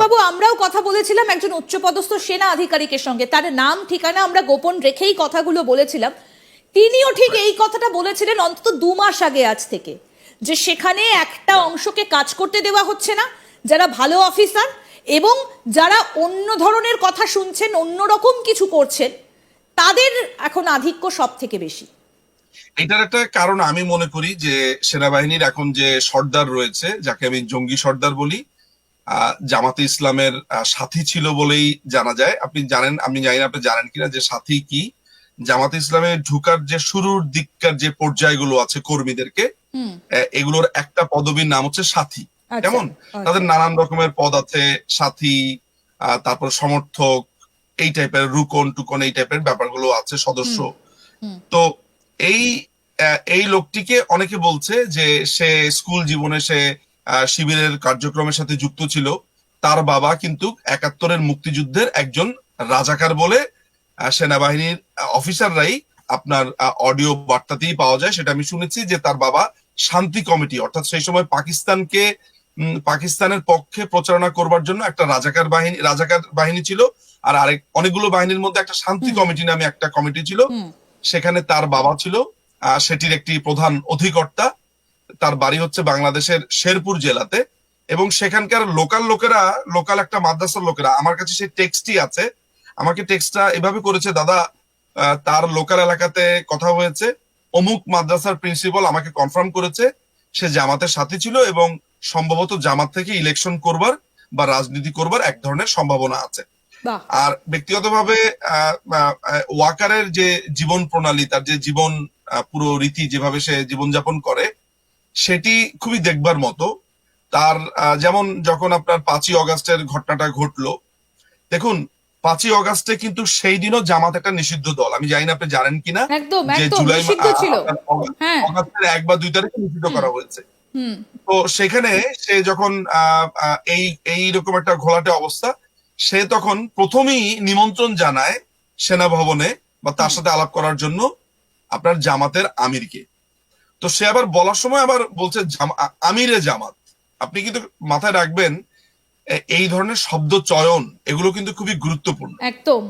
বাবু, আমরাও কথা বলেছিলাম একজন উচ্চপদস্থ সেনা আধিকারিকের সঙ্গে। তার নাম, ঠিকানা আমরা গোপন রেখেই কথাগুলো বলেছিলাম। তিনিও ঠিক এই কথাটা বলেছিলেন অন্তত দু মাস আগে আজ থেকে, যে সেখানে একটা অংশকে কাজ করতে দেওয়া হচ্ছে না, যারা ভালো অফিসার এবং যারা অন্য ধরনের কথা শুনছেন, অন্য রকম কিছু করছেন, তাদের এখন আধিক্য সব থেকে বেশি। এটার একটা কারণ আমি মনে করি যে সেনাবাহিনীর এখন যে সর্দার রয়েছে, যাকে আমি জঙ্গি সর্দার বলি জামাতে ইসলামের সাথী ছিল বলেই জানা যায়। আপনি জানেন আমি জানি না আপনি জানেন কিনা যে সাথী কি। জামাতে ইসলামে ঢুকার যে শুরুর দিককার যে পর্যায়গুলো আছে কর্মীদেরকে এগুলোর একটা পদবীর নাম হচ্ছে সাথী। আচ্ছা, কেমন। তাদের নানান রকমের পদ আছে সাথী তারপর সমর্থক এই টাইপের রুকন টুকন এই টাইপের ব্যাপারগুলো আছে সদস্য। তো এই এই লোকটিকে অনেকে বলছে যে সে স্কুল জীবনে সে শিবিরের কার্যক্রমের সাথে যুক্ত ছিল। তার বাবা কিন্তু একাত্তরের মুক্তিযুদ্ধের একজন রাজাকার বলে সেনাবাহিনীর অফিসাররাই আপনার অডিও বার্তাতেই পাওয়া যায়। সেটা আমি শুনেছি যে তার বাবা শান্তি কমিটি অর্থাৎ সেই সময় পাকিস্তানকে পাকিস্তানের পক্ষে প্রচারণা করবার জন্য একটা রাজাকার বাহিনী রাজাকার বাহিনী ছিল আর আরেক অনেকগুলো বাহিনীর মধ্যে একটা শান্তি কমিটি নামে একটা কমিটি ছিল। সেখানে তার বাবা ছিল আহ, সেটির একটি প্রধান অধিকর্তা। তার বাড়ি হচ্ছে বাংলাদেশের শেরপুর জেলাতে এবং সেখানকার লোকাল লোকেরা লোকাল একটা মাদ্রাসার লোকেরা আমার কাছে সেই টেক্সটই আছে। আমাকে টেক্সটটা এভাবে করেছে দাদা তার লোকাল এলাকাতে কথা হয়েছে। অমুক মাদ্রাসার প্রিন্সিপাল আমাকে কনফার্ম করেছে। সে জামাতের সাথে ছিল এবং সম্ভবত জামাত থেকে ইলেকশন করবার বা রাজনীতি করবার এক ধরনের সম্ভাবনা আছে। আর ব্যক্তিগতভাবে ওয়াকারের যে জীবন প্রণালী তার যে জীবন পুরো রীতি যেভাবে সে জীবনযাপন করে সেটি খুবই দেখবার মতো। তার যেমন যখন আপনার পাঁচই অগাস্টের ঘটনাটা ঘটলো দেখুন পাঁচই অগাস্টে কিন্তু সেই দিনও জামাত একটা নিষিদ্ধ দল। আমি জানি না আপনি জানেন কিনা যে জুলাই হ্যাঁ। অগাস্টের এক বা দুই তারিখে নিষিদ্ধ করা হয়েছে। তো সেখানে সে যখন এই এই রকম একটা ঘোলাটে অবস্থা সে তখন প্রথমেই নিমন্ত্রণ জানায় সেনা ভবনে বা তার সাথে আলাপ করার জন্য আপনার জামাতের আমিরকে। তো সে আবার বলার সময় আবার বলছে আমিরে জামাত। আপনি কিন্তু মাথায় রাখবেন এই ধরনের শব্দ চয়ন এগুলো কিন্তু খুবই গুরুত্বপূর্ণ। একদম।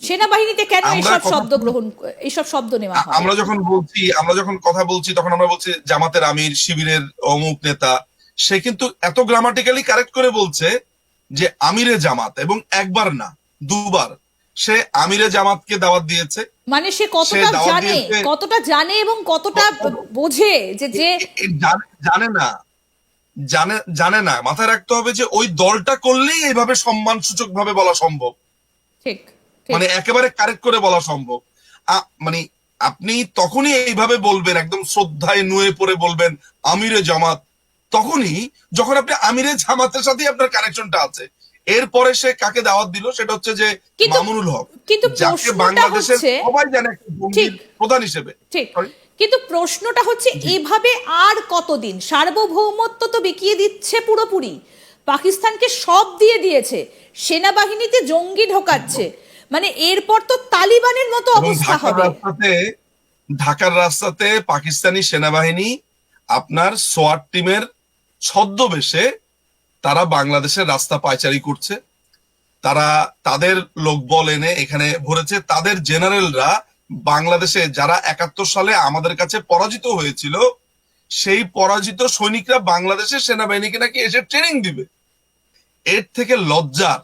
সেনাবাহিনীতে কেন এইসব শব্দ গ্রহণ এইসব শব্দ নেওয়া হয়? আমরা যখন বলছি আমরা যখন কথা বলছি তখন আমরা বলছি জামাতের আমির শিবিরের অমুক নেতা। সে কিন্তু এত গ্রামাটিক্যালি কারেক্ট করে বলছে যে আমিরে জামাত এবং একবার না দুবার। সে আমিরে জামাতকে দাওয়াত দিয়েছে। মানে সে কতটা জানে কতটা জানে এবং কতটা বোঝে যে যে জানে- না। জানে জানে না। মাথায় রাখতে হবে যে ওই দলটা করলেই এইভাবে সম্মান সূচক ভাবে বলা সম্ভব। ঠিক। মানে একেবারে কারেক্ট করে বলা সম্ভব। মানে আপনি তখনই এইভাবে বলবেন একদম শ্রদ্ধায় নুয়ে পড়ে বলবেন আমিরে জামাত। তখনই যখন আপনি আমিরে জামাতের সাথেই আপনার কানেকশনটা আছে। এরপরে সে কাকে দাওয়াত দিল সেটা হচ্ছে যে মামুনুল হক কিন্তু যাকে বাংলাদেশের সবাই জানে। প্রধান হিসেবে। ঠিক। কিন্তু প্রশ্নটা হচ্ছে এভাবে আর কতদিন? সার্বভৌমত্ব তো বিকিয়ে দিচ্ছে পুরোপুরি। পাকিস্তানকে সব দিয়ে দিয়েছে। সেনাবাহিনীতে জঙ্গি ঢোকাচ্ছে। মানে এরপর তো তালিবানের মতো অবস্থা ঢাকার হবে। রাস্তাতে ঢাকার রাস্তাতে পাকিস্তানি সেনাবাহিনী আপনার সোয়াট টিমের ছদ্মবেশে তারা বাংলাদেশের রাস্তা পায়চারি করছে। তারা তাদের লোকবল এনে এখানে ভরেছে। তাদের জেনারেলরা বাংলাদেশে যারা একাত্তর সালে আমাদের কাছে পরাজিত হয়েছিল, সেই পরাজিত সৈনিকরা বাংলাদেশের সেনাবাহিনীকে নাকি এসে ট্রেনিং দিবে। এর থেকে লজ্জার,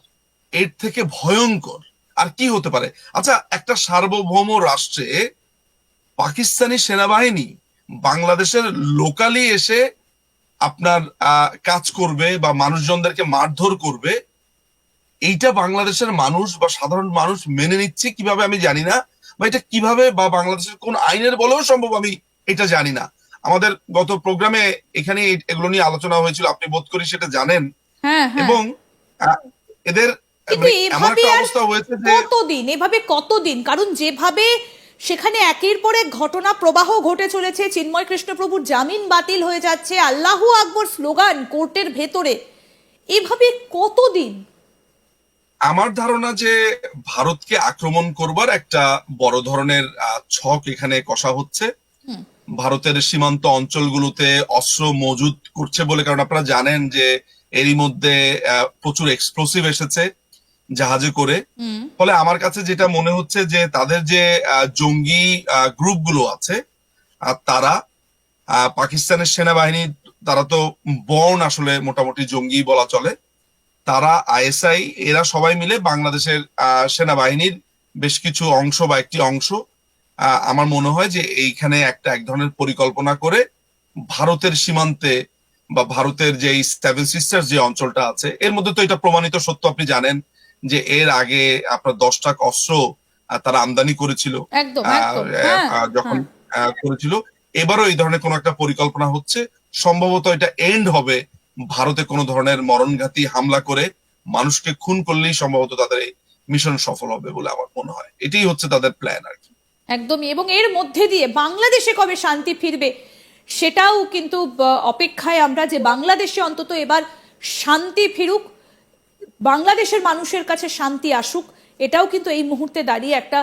এর থেকে ভয়ঙ্কর আর কি হতে পারে? আচ্ছা একটা সার্বভৌম রাষ্ট্রে পাকিস্তানি সেনাবাহিনী বাংলাদেশের লোকালি এসে আপনার কাজ করবে বা মানুষজনদেরকে মারধর করবে এইটা বাংলাদেশের মানুষ বা সাধারণ মানুষ মেনে নিচ্ছে কীভাবে আমি জানি না বা এটা কীভাবে বা বাংলাদেশের কোন আইনের বলেও সম্ভব আমি এটা জানি না। আমাদের গত প্রোগ্রামে এখানে এগুলো নিয়ে আলোচনা হয়েছিল আপনি বোধ করি সেটা জানেন। হ্যাঁ হ্যাঁ। এবং এদের মানে এমন একটা অবস্থা হয়েছে কতদিন এভাবে কতদিন? কারণ যেভাবে সেখানে একের পর এক ঘটনা প্রবাহ ঘটে চলেছে। চিন্ময় কৃষ্ণপ্রভুর জামিন বাতিল হয়ে যাচ্ছে। আল্লাহু আকবর স্লোগান কোর্টের ভেতরে। এভাবে কতদিন? আমার ধারণা যে ভারতকে আক্রমণ করবার একটা বড় ধরনের ছক এখানে কষা হচ্ছে। ভারতের সীমান্ত অঞ্চলগুলোতে অস্ত্র মজুত করছে বলে কারণ আপনারা জানেন যে এরই মধ্যে প্রচুর এক্সপ্লোসিভ এসেছে। জাহাজে করে। ফলে আমার কাছে যেটা মনে হচ্ছে যে তাদের যে জঙ্গি গ্রুপগুলো আছে আর তারা পাকিস্তানের সেনাবাহিনী তারা তো বর্ন আসলে মোটামুটি জঙ্গি বলা চলে। তারা আইএসআই এরা সবাই মিলে বাংলাদেশের আহ, সেনাবাহিনীর বেশ কিছু অংশ বা একটি অংশ আহ, আমার মনে হয় যে এইখানে একটা এক ধরনের পরিকল্পনা করে ভারতের সীমান্তে বা ভারতের যে সেভেন সিস্টার যে অঞ্চলটা আছে এর মধ্যে তো এটা প্রমাণিত সত্য আপনি জানেন যে এর আগে আপনার দশটা অস্ত্র তারা আমদানি করেছিল। হ্যাঁ যখন হ্যাঁ। করেছিল। এবারও এই ধরনের কোনো একটা পরিকল্পনা হচ্ছে। সম্ভবত এটা এন্ড হবে ভারতে কোনো ধরনের মরণঘাতী হামলা করে মানুষকে খুন করলেই সম্ভবত তাদের এই মিশন সফল হবে বলে আমার মনে হয়। এটাই হচ্ছে তাদের প্ল্যান আর কি। একদমই এবং এর মধ্যে দিয়ে বাংলাদেশে কবে শান্তি ফিরবে সেটাও কিন্তু অপেক্ষায় আমরা যে বাংলাদেশে অন্তত এবার শান্তি ফিরুক বাংলাদেশের মানুষের কাছে শান্তি আসুক এটাও কিন্তু এই মুহূর্তে দাঁড়িয়ে একটা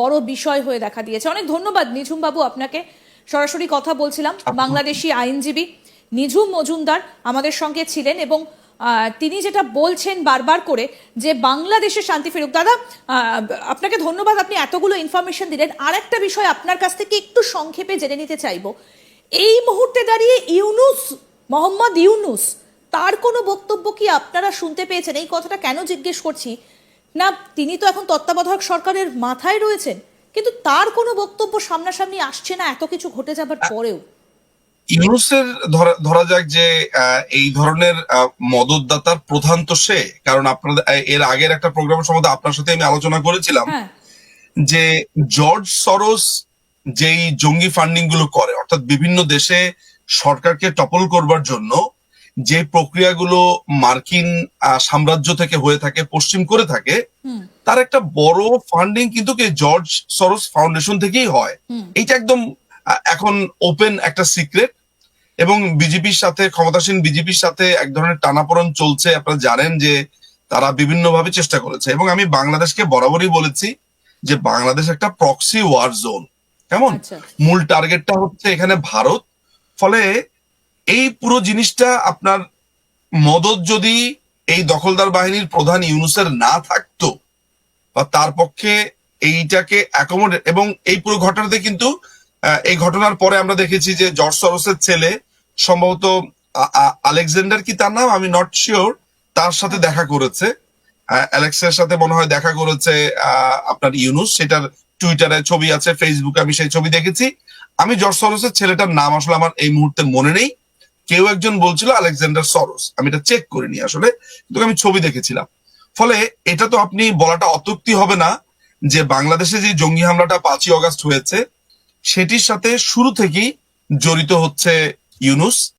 বড় বিষয় হয়ে দেখা দিয়েছে। অনেক ধন্যবাদ নিঝুম বাবু আপনাকে। সরাসরি কথা বলছিলাম বাংলাদেশি আইনজীবী নিঝুম মজুমদার আমাদের সঙ্গে ছিলেন এবং তিনি যেটা বলছেন বারবার করে যে বাংলাদেশে শান্তি ফেরুক। দাদা আপনাকে ধন্যবাদ আপনি এতগুলো ইনফরমেশন দিলেন। আর একটা বিষয় আপনার কাছ থেকে একটু সংক্ষেপে জেনে নিতে চাইব। এই মুহূর্তে দাঁড়িয়ে ইউনুস মোহাম্মদ ইউনুস তার কোনো বক্তব্য কি আপনারা শুনতে পেয়েছেন? এই কথাটা কেন জিজ্ঞেস করছি? না তিনি তো এখন তত্ত্বাবধায়ক সরকারের মাথায় রয়েছেন কিন্তু তার কোনো বক্তব্য সামনাসামনি আসছে না এত কিছু ঘটে যাবার পরেও। ইউনুসের ধরা- ধরা যাক যে এই ধরনের মদতদাতার প্রধান তো সে কারণ আপনাদের এর আগের একটা প্রোগ্রামের সম্বন্ধে আপনার সাথে আমি আলোচনা করেছিলাম হ্যাঁ। যে জর্জ সরোস যেই জঙ্গি ফান্ডিংগুলো করে অর্থাৎ বিভিন্ন দেশে সরকারকে টপল করবার জন্য যে প্রক্রিয়াগুলো মার্কিন সাম্রাজ্য থেকে হয়ে থাকে পশ্চিম করে থাকে তার একটা বড় ফান্ডিং কিন্তু জর্জ সরস ফাউন্ডেশন থেকেই হয়। এইটা একদম এখন ওপেন একটা সিক্রেট এবং বিজেপির সাথে ক্ষমতাসীন বিজেপির সাথে এক ধরনের টানাপোড়েন চলছে। আপনারা জানেন যে তারা বিভিন্নভাবে চেষ্টা করেছে এবং আমি বাংলাদেশকে বরাবরই বলেছি যে বাংলাদেশ একটা প্রক্সি ওয়ার জোন কেমন? আচ্ছা। মূল টার্গেটটা হচ্ছে এখানে ভারত। ফলে এই পুরো জিনিসটা আপনার মদত যদি এই দখলদার বাহিনীর প্রধান ইউনুসের না থাকতো, বা তার পক্ষে এইটাকে অ্যাকোমোডেট এবং এই পুরো ঘটনাতে কিন্তু এই ঘটনার পরে আমরা দেখেছি যে জর্জ সরোসের ছেলে, সম্ভবত আলেকজান্ডার কি তার নাম? আমি নট শিওর তার সাথে দেখা করেছে। অ্যালেক্সের সাথে মনে হয় দেখা করেছে আপনার ইউনুস। সেটার টুইটারে ছবি আছে, ফেসবুকে আমি সেই ছবি দেখেছি। আমি জর্জ সরোসের ছেলেটার নাম আসলে আমার এই মুহূর্তে মনে নেই। কেউ একজন বলছিল আলেকজান্ডার সরোস। আমি এটা চেক করিনি আসলে, কিন্তু আমি ছবি দেখেছিলাম। ফলে এটা তো আপনি বলাটা অত্যুক্তি হবে না যে বাংলাদেশে যে জঙ্গি হামলাটা পাঁচই অগাস্ট হয়েছে, সেটির সাথে শুরু থেকেই জড়িত হচ্ছে ইউনুস।